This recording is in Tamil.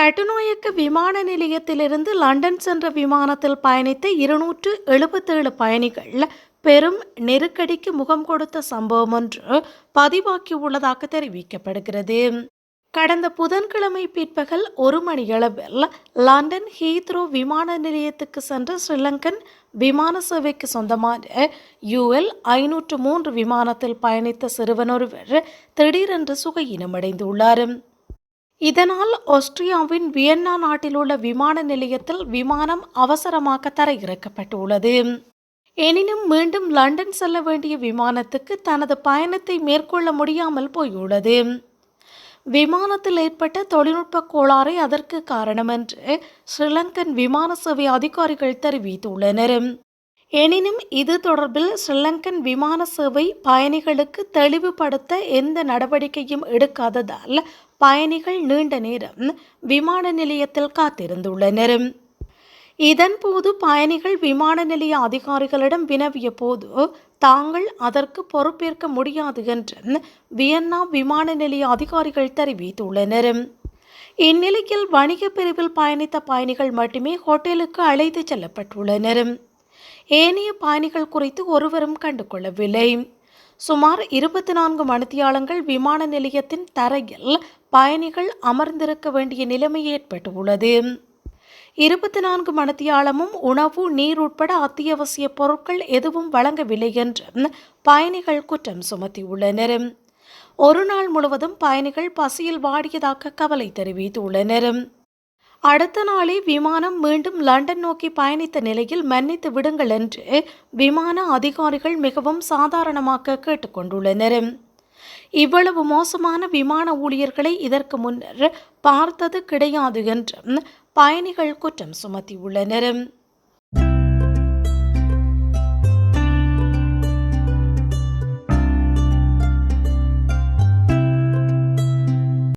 கட்டுநாயக்க விமான நிலையத்திலிருந்து லண்டன் சென்ற விமானத்தில் பயணித்த இருநூற்று எழுபத்தேழு பயணிகள் பெரும் நெருக்கடிக்கு முகம் கொடுத்த சம்பவம் ஒன்று பதிவாக்கியுள்ளதாக தெரிவிக்கப்படுகிறது. கடந்த புதன்கிழமை பிற்பகல் ஒரு மணியளவில் லண்டன் ஹீத்ரோ விமான நிலையத்துக்கு சென்ற ஸ்ரீலங்கன் விமான சேவைக்கு சொந்தமான யுஎல் ஐநூற்று மூன்று விமானத்தில் பயணித்த சிறுவனொருவர் திடீரென்று சுகையினமடைந்துள்ளார் இதனால் ஆஸ்திரியாவின் வியன்னா நாட்டில் உள்ள விமான நிலையத்தில் விமானம் அவசரமாக தரையிறக்கப்பட்டுள்ளது. எனினும் மீண்டும் லண்டன் செல்ல வேண்டிய விமானத்துக்கு தனது பயணத்தை மேற்கொள்ள முடியாமல் போயுள்ளது. விமானத்தில் ஏற்பட்ட தொழில்நுட்ப கோளாறே அதற்கு காரணம் என்று ஸ்ரீலங்கன் விமான சேவை அதிகாரிகள் தெரிவித்துள்ளனர். எனினும் இது தொடர்பில் ஸ்ரீலங்கன் விமான சேவை பயணிகளுக்கு தெளிவுபடுத்த எந்த நடவடிக்கையும் எடுக்காததால் பயணிகள் நீண்ட நேரம் விமான நிலையத்தில் காத்திருந்துள்ளனர். இதன்போது பயணிகள் விமான நிலைய அதிகாரிகளிடம் வினவிய போது தாங்கள் அதற்கு பொறுப்பேற்க முடியாது என்று வியன்னா விமான நிலைய அதிகாரிகள் தெரிவித்துள்ளனர். இந்நிலையில் வணிக பிரிவில் பயணித்த பயணிகள் மட்டுமே ஹோட்டலுக்கு அழைத்து செல்லப்பட்டுள்ளனர். ஏனைய பயணிகள் குறித்து ஒருவரும் கண்டுகொள்ளவில்லை. சுமார் இருபத்தி நான்கு மணித்தியாலங்கள் விமான நிலையத்தின் தரையில் பயணிகள் அமர்ந்திருக்க வேண்டிய நிலைமை ஏற்பட்டுள்ளது. இருபத்தி நான்கு மணித்தியாலமும் உணவு நீர் உட்பட அத்தியாவசிய பொருட்கள் எதுவும் வழங்கவில்லை என்று பயணிகள் குற்றம் சுமத்தியுள்ளனர். ஒரு நாள் முழுவதும் பயணிகள் பசியில் வாடியதாக கவலை தெரிவித்துள்ளனர். அடுத்த நாளே விமானம் மீண்டும் லண்டன் நோக்கி பயணித்த நிலையில் மன்னித்து விடுங்கள் என்று விமான அதிகாரிகள் மிகவும் சாதாரணமாக கேட்டுக்கொண்டுள்ளனர். இவ்வளவு மோசமான விமான ஊழியர்களை இதற்கு முன்னர் பார்த்தது கிடையாது என்றும் பயணிகள் குற்றம் சுமத்தியுள்ளனர்.